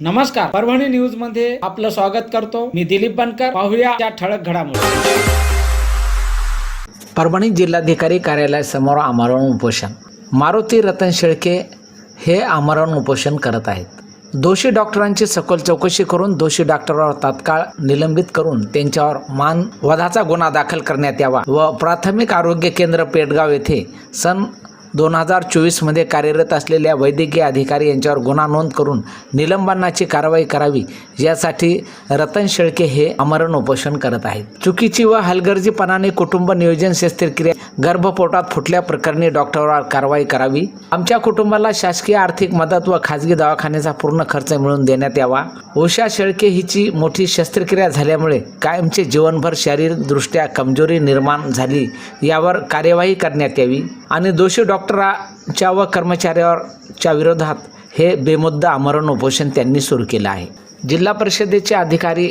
नमस्कार परभणी न्यूजमध्ये आपलं स्वागत करतो. मी दिलीप बनकर पाहूया त्या ठळक घडामोडी. परभणी जिल्हाधिकारी कार्यालयासमोर आमरण उपोषण. मारुती रतन शेळके हे आमरण उपोषण करत आहेत. दोषी डॉक्टरांची सखोल चौकशी करून दोषी डॉक्टरांवर तात्काळ निलंबित करून त्यांच्यावर मान वधाचा गुन्हा दाखल करण्यात यावा व प्राथमिक आरोग्य केंद्र पेडगाव येथे सन दोन हजार चोवीसमध्ये कार्यरत असलेल्या वैद्यकीय अधिकारी यांच्यावर गुन्हा नोंद करून निलंबनाची कारवाई करावी यासाठी रतन शेळके हे अमरण उपोषण करत आहेत. चुकीची व हलगर्जीपणाने कुटुंब नियोजन शस्त्रक्रिया गर्भपोटात फुटल्या प्रकरणी डॉक्टरवर कारवाई करावी. आमच्या कुटुंबाला शासकीय आर्थिक मदत व खाजगी दवाखान्याचा पूर्ण खर्च मिळवून देण्यात यावा. उषा शेळके हिची मोठी शस्त्रक्रिया झाल्यामुळे कायमचे जीवनभर शारीरिकदृष्ट्या कमजोरी निर्माण झाली यावर कार्यवाही करण्यात यावी. आणि दोषी डॉक्टर डॉक्टरांच्या व कर्मचाऱ्याच्या विरोधात हे बेमुद्दा आमरण उपोषण त्यांनी सुरू केलं आहे. जिल्हा परिषदेचे अधिकारी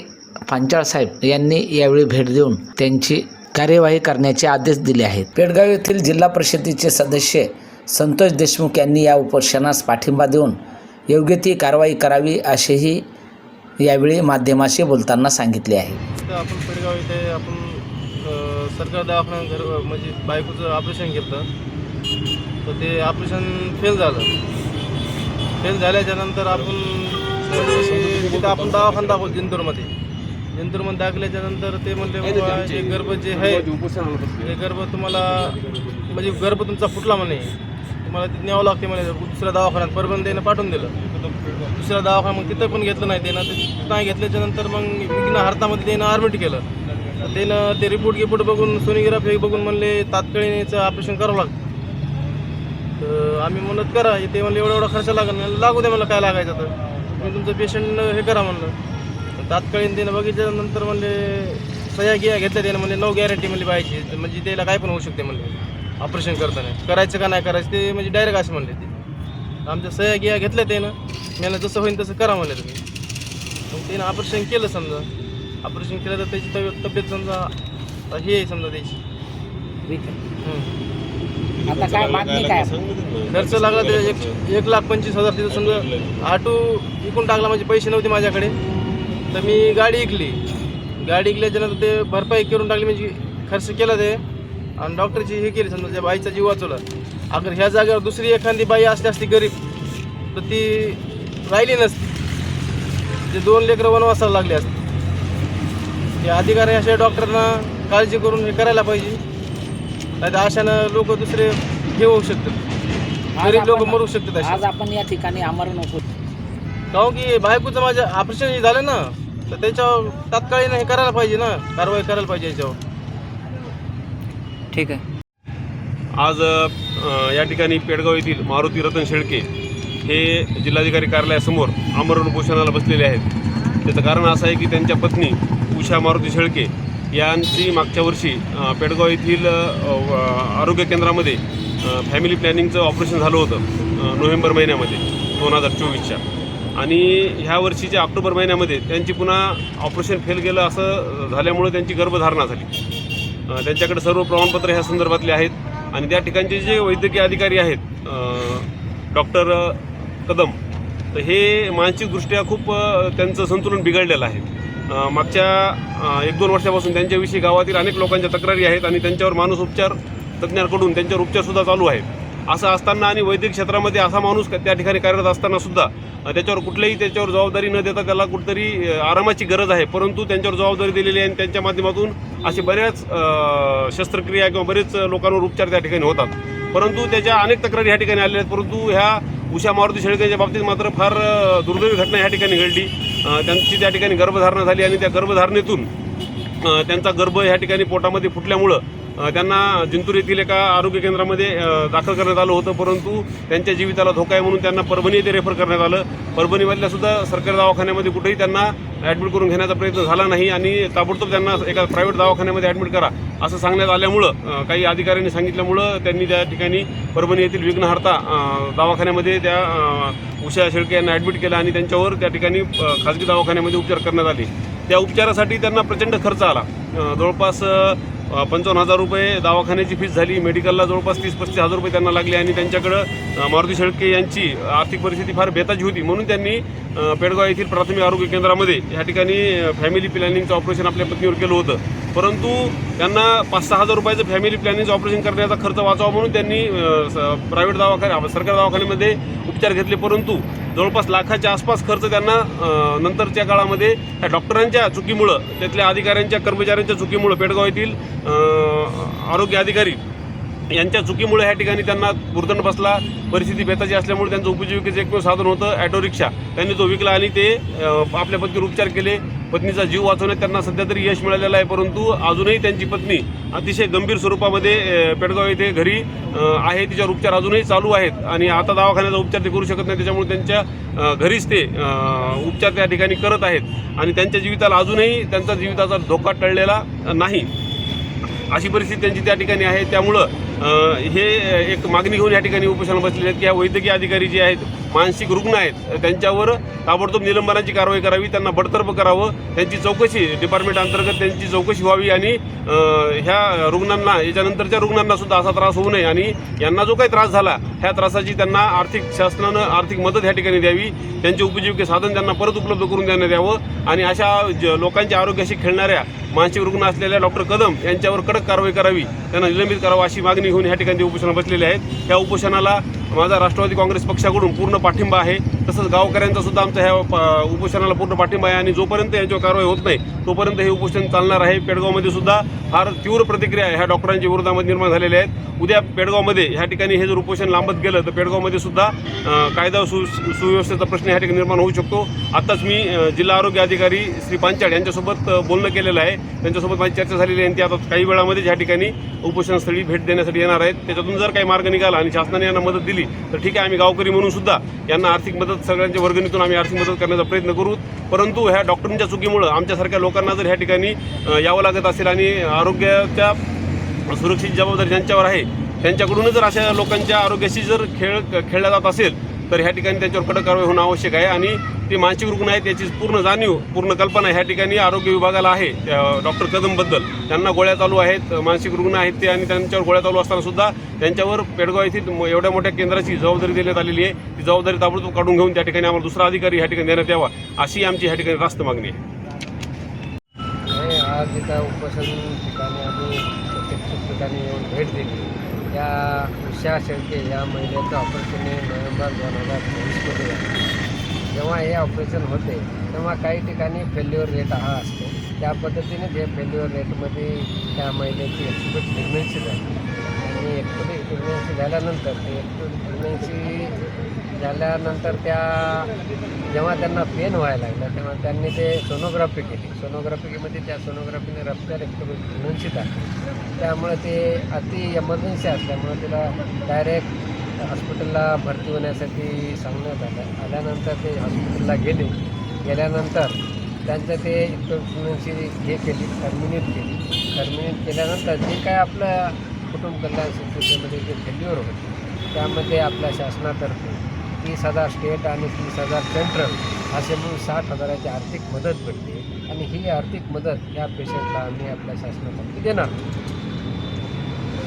पांचाळ साहेब यांनी यावेळी भेट देऊन त्यांची कार्यवाही करण्याचे आदेश दिले आहेत. पेडगाव येथील जिल्हा परिषदेचे सदस्य संतोष देशमुख यांनी या उपोषणास पाठिंबा देऊन योग्य ती कारवाई करावी असेही यावेळी माध्यमाशी बोलताना सांगितले आहे. आपण पेडगाव येथे आपण सरकार दवाखान्यात म्हणजे बायकोचं ऑपरेशन घेतलं तर ते ऑपरेशन फेल झालं. फेल झाल्याच्यानंतर आपण तिथं आपण दवाखाना दाखवलं जिंतूरमध्ये. जिंतूरमध्ये दाखल्याच्या नंतर ते म्हणले गर्भ जे आहे ते गर्भ तुम्हाला म्हणजे गर्भ तुमचा फुटला म्हणे. तुम्हाला तिथे न्यावं लागते म्हणे. दुसऱ्या दवाखान्यात परभणी त्यानं पाठवून दिलं. दुसऱ्या दवाखान्यात मग तिथं पण घेतलं नाही त्यानं ते तिथं नाही घेतल्याच्या नंतर मग विघ्न हरतामध्ये त्यानं ॲडमिट केलं. त्यानं ते रिपोर्ट गिपोर्ट बघून सोनोग्राफी बघून म्हणले तात्काळीन ऑपरेशन करावं लागतं. तर आम्ही म्हणत करा ते म्हणले एवढा एवढा खर्च लागेल. म्हणलं, लागू द्या मला काय लागायचं तर तुम्ही तुमचं पेशंट हे करा म्हणलं. तात्काळीन त्यानं बघितल्यानंतर म्हणले सह्या घ्या घेतल्या त्यानं. म्हणजे नो गॅरंटी म्हणली पाहिजे. म्हणजे त्याला काय पण होऊ शकते म्हणले. ऑपरेशन करताना. करायचं का नाही करायचं ते म्हणजे डायरेक्ट असं म्हणले ते. आमच्या सह्या घ्या घेतल्या त्यानं. मला जसं होईल तसं करा म्हणले तुम्ही. मग त्यानं ऑपरेशन केलं समजा. ऑपरेशन केलं तर त्याची तब्येत तब्येत समजा हे आहे समजा त्याची. हम्म. आता काय मागणी काय? खर्च लागला ते एक एक लाख पंचवीस हजार तिथं समजा ऑटो विकून टाकला म्हणजे पैसे नव्हते माझ्याकडे. तर मी गाडी विकली गाडी विकल्याच्या नंतर ते भरपाई करून टाकली म्हणजे खर्च केला ते. आणि डॉक्टरची हे केली समजा त्या बाईचा जीव वाचवला. अगर ह्या जागेवर दुसरी एखादी बाई असली असती गरीब तर ती राहिली नसती. ते दोन लेकरं वनवासाला लागली असती. ते अधिकारी अशा डॉक्टरना काळजी करून हे करायला पाहिजे. नाही तर अशानं लोक दुसरे हे होऊ शकतात. गरीब लोक मरू शकतात आज अशा आपण या ठिकाणी आमरण उपोषण काहून की बायकोचं माझ्या ऑपरेशन हे झालं ना तर त्याच्यावर तात्काळीन हे करायला पाहिजे ना कारवाई करायला पाहिजे याच्यावर. ठीक आहे. आज अ, या ठिकाणी पेडगाव येथील मारुती रतन शेळके हे जिल्हाधिकारी कार्यालयासमोर आमरण उपोषणाला बसलेले आहेत. त्याचं कारण असं आहे की त्यांच्या पत्नी उषा मारुती शेळके यांची मागच्या वर्षी पेडगाव येथील व- आरोग्य केंद्रामध्ये फॅमिली प्लॅनिंगचं ऑपरेशन झालं होतं नोव्हेंबर महिन्यामध्ये दोन हजार चोवीसच्या. आणि ह्या वर्षीच्या ऑक्टोबर महिन्यामध्ये त्यांची पुन्हा ऑपरेशन फेल गेलं असं झाल्यामुळं त्यांची गर्भधारणा झाली. त्यांच्याकडे सर्व प्रमाणपत्र ह्या संदर्भातले आहेत. आणि त्या ठिकाणचे जे वैद्यकीय अधिकारी आहेत डॉक्टर कदम तर हे मानसिकदृष्ट्या खूप त्यांचं संतुलन बिघडलेलं आहे. मागच्या एक दोन वर्षापासून त्यांच्याविषयी गावातील अनेक लोकांच्या तक्रारी आहेत आणि त्यांच्यावर माणूस उपचार तज्ज्ञांकडून त्यांच्यावर उपचारसुद्धा चालू आहे असं असताना आणि वैद्यक क्षेत्रामध्ये असा माणूस त्या ठिकाणी कार्यरत असतानासुद्धा त्याच्यावर कुठल्याही त्याच्यावर जबाबदारी न देता त्याला कुठेतरी आरामाची गरज आहे. परंतु त्यांच्यावर जबाबदारी दिलेली आहे आणि त्यांच्या माध्यमातून असे बऱ्याच शस्त्रक्रिया किंवा बरेच लोकांवर उपचार त्या ठिकाणी होतात. परंतु त्याच्या अनेक तक्रारी ह्या ठिकाणी आलेल्या आहेत. परंतु ह्या उषा मारुती शेळकेच्या बाबतीत मात्र फार दुर्दैवी घटना ह्या ठिकाणी घडली. त्यांची त्या ठिकाणी गर्भधारणा झाली आणि त्या गर्भधारणेतून त्यांचा गर्भ ह्या ठिकाणी पोटामध्ये फुटल्यामुळं त्यांना जिंतूर येथील एका आरोग्य केंद्रामध्ये दाखल करण्यात आलं होतं परंतु त्यांच्या जीविताला धोका आहे म्हणून त्यांना परभणी येथे रेफर करण्यात आलं. परभणीमधल्या सुद्धा सरकारी दवाखान्यामध्ये कुठेही त्यांना ॲडमिट करून घेण्याचा प्रयत्न झाला नाही आणि ताबडतोब त्यांना एका प्रायव्हेट दवाखान्यामध्ये ॲडमिट करा असं सांगण्यात आल्यामुळं काही अधिकाऱ्यांनी सांगितल्यामुळं त्यांनी त्या ठिकाणी परभणी येथील विघ्नहर्ता दवाखान्यामध्ये त्या उषा शेळके यांना ॲडमिट केलं आणि त्यांच्यावर त्या ठिकाणी खाजगी दवाखान्यामध्ये उपचार करण्यात आले. त्या उपचारासाठी त्यांना प्रचंड खर्च आला. जवळपास पंचावन्न हजार रुपये दवाखान्याची फीस झाली. मेडिकलला जवळपास तीस पस्तीस हजार रुपये त्यांना लागले आणि त्यांच्याकडं मारुती शेळके यांची आर्थिक परिस्थिती फार बेताची होती. म्हणून त्यांनी पेडगाव येथील प्राथमिक आरोग्य केंद्रामध्ये या ठिकाणी फॅमिली प्लॅनिंगचं ऑपरेशन आपल्या पत्नीवर केलं होतं. परंतु त्यांना पाच सहा हजार रुपयाचं फॅमिली प्लॅनिंगचं ऑपरेशन करण्याचा खर्च वाचावा म्हणून त्यांनी प्रायव्हेट दवाखान्या सरकारी दवाखान्यामध्ये उपचार घेतले. परंतु जवळपास लाखाच्या आसपास खर्च त्यांना नंतरच्या काळामध्ये ह्या डॉक्टरांच्या चुकीमुळं त्यातल्या अधिकाऱ्यांच्या कर्मचाऱ्यांच्या चुकीमुळं पेडगाव येथील आरोग्य अधिकारी यांच्या चुकीमुळे ह्या ठिकाणी त्यांना बुरदंड बसला परिस्थिती बेताची असल्यामुळे त्यांचं उपजीविकेचं एकमेव साधन होतं ॲटो रिक्षा. त्यांनी तो विकला आणि ते आपल्या पत्नीवर उपचार केले. पत्नीचा जीव वाचवण्यात त्यांना सध्या तरी यश मिळालेलं आहे परंतु अजूनही त्यांची पत्नी अतिशय गंभीर स्वरूपामध्ये पेडगाव येथे घरी आहे. तिच्यावर उपचार अजूनही चालू आहेत आणि आता दवाखान्याचा उपचार ते करू शकत नाही. त्याच्यामुळे त्यांच्या घरीच ते उपचार त्या ठिकाणी करत आहेत. आणि त्यांच्या जीविताला अजूनही त्यांचा जीविताचा धोका टळलेला नाही. अशी परिस्थिती त्यांची त्या ठिकाणी आहे. त्यामुळं हे एक मागणी घेऊन या ठिकाणी उपोषण बसलेले आहेत की या वैद्यकीय अधिकारी जे आहेत मानसिक रुग्ण आहेत त्यांच्यावर ताबडतोब निलंबनाची कारवाई करावी त्यांना बडतर्फ करावं त्यांची चौकशी डिपार्टमेंट अंतर्गत त्यांची चौकशी व्हावी आणि ह्या रुग्णांना याच्यानंतरच्या रुग्णांना सुद्धा असा त्रास होऊ नये आणि यांना जो काही त्रास झाला ह्या त्रासाची त्यांना आर्थिक शासनानं आर्थिक मदत ह्या ठिकाणी द्यावी त्यांचे उपजीविके साधन त्यांना परत उपलब्ध करून देण्यात यावं आणि अशा लोकांच्या आरोग्याशी खेळणाऱ्या मानसिक रुग्ण असलेल्या डॉक्टर कदम यांच्यावर कडक कारवाई करावी त्यांना निलंबित करावं अशी मागणी घेऊन ह्या ठिकाणी ते उपोषण बसलेले आहेत. या उपोषणाला माझा राष्ट्रवादी काँग्रेस पक्षाकडून पूर्ण पाठिंबा आहे. तसंच गावकऱ्यांचा सुद्धा आमचा ह्या उपोषणाला पूर्ण पाठिंबा आहे आणि जोपर्यंत यांच्यावर कारवाई होत नाही तोपर्यंत हे उपोषण चालणार आहे. पेडगावमध्ये सुद्धा फार तीव्र प्रतिक्रिया ह्या डॉक्टरांच्या विरोधामध्ये निर्माण झालेल्या आहेत. उद्या पेडगावमध्ये ह्या ठिकाणी हे जर उपोषण लांबत गेलं तर पेडगावमध्ये सुद्धा कायदा सु सुव्यवस्थेचा प्रश्न ह्या ठिकाणी निर्माण होऊ शकतो. आत्ताच मी जिल्हा आरोग्य अधिकारी श्री पांचाळ यांच्यासोबत बोलणं केलेलं आहे. त्यांच्यासोबत माझी चर्चा झालेली आहे आणि ते आता काही वेळामध्ये ह्या ठिकाणी उपोषणस्थळी भेट देण्यासाठी येणार आहेत. त्याच्यातून जर काही मार्ग निघाला आणि शासनाने यांना मदत दिली तर ठीक आहे. आम्ही गावकरी म्हणून सुद्धा यांना आर्थिक मदत सगळ्यांच्या वर्गणीतून आम्ही आर्थिक मदत करण्याचा प्रयत्न करू. परंतु ह्या डॉक्टरांच्या चुकीमुळं आमच्यासारख्या लोकांना जर ह्या ठिकाणी यावं लागत असेल आणि आरोग्याच्या सुरक्षेची जबाबदारी ज्यांच्यावर आहे त्यांच्याकडूनच जर अशा लोकांच्या आरोग्याशी जर खेळ खेळला जात असेल तर ह्या ठिकाणी त्यांच्यावर कडक कारवाई होणं आवश्यक आहे. आणि ते मानसिक रुग्ण आहेत याची पूर्ण जाणीव पूर्ण कल्पना ह्या ठिकाणी आरोग्य विभागाला आहे. डॉक्टर कदमबद्दल त्यांना गोळ्या चालू आहेत मानसिक रुग्ण आहेत ते आणि त्यांच्यावर गोळ्या चालू असताना सुद्धा त्यांच्यावर पेडगाव येथील एवढ्या मोठ्या केंद्राची जबाबदारी देण्यात आलेली आहे. ती जबाबदारी ताबडतोब काढून घेऊन त्या ठिकाणी आम्हाला दुसरा अधिकारी ह्या ठिकाणी देण्यात यावा अशी आमची ह्या ठिकाणी रास्त मागणी आहे. आज एका उपोषण ठिकाणी आम्ही प्रत्यक्ष ठिकाणी येऊन भेट दिली. त्या उषा शेळके या महिलेचं ऑपरेशन नोव्हेंबर दोन हजार चोवीसमध्ये झालं. जेव्हा हे ऑपरेशन होते तेव्हा काही ठिकाणी फेल्युअर रेट हा असतो. त्या पद्धतीने हे फेल्युअर रेटमध्ये त्या महिलेची एक्सपर्ट प्रेग्नन्सी झाली. आणि एक्सपर्ट प्रेग्नन्सी झाल्यानंतर ते एक्सपर्ट प्रेग्नन्सी झाल्यानंतर त्या जेव्हा त्यांना पेन व्हायला लागला तेव्हा त्यांनी ते सोनोग्राफी केली. सोनोग्राफीमध्ये त्या सोनोग्राफीने रप्चर प्रेग्नन्सी दाखवली. त्यामुळे ते अति एमर्जन्सी असल्यामुळे तिला डायरेक्ट हॉस्पिटलला भरती होण्यासाठी सांगण्यात आलं. आल्यानंतर ते हॉस्पिटलला गेले. गेल्यानंतर त्यांचं ते प्रेग्नन्सी हे केली टर्मिनेट केली. टर्मिनेट केल्यानंतर जे काय आपलं कुटुंब कल्याण संस्थेमध्ये जे फेल्युअर होते त्यामध्ये आपल्या शासनातर्फे तीस हजार स्टेट आणि तीस हजार सेंट्रल असे म्हणून साठ हजाराची आर्थिक मदत भेटते. आणि ही आर्थिक मदत या पेशंटला आम्ही आपल्या शासनातर्फे देणार.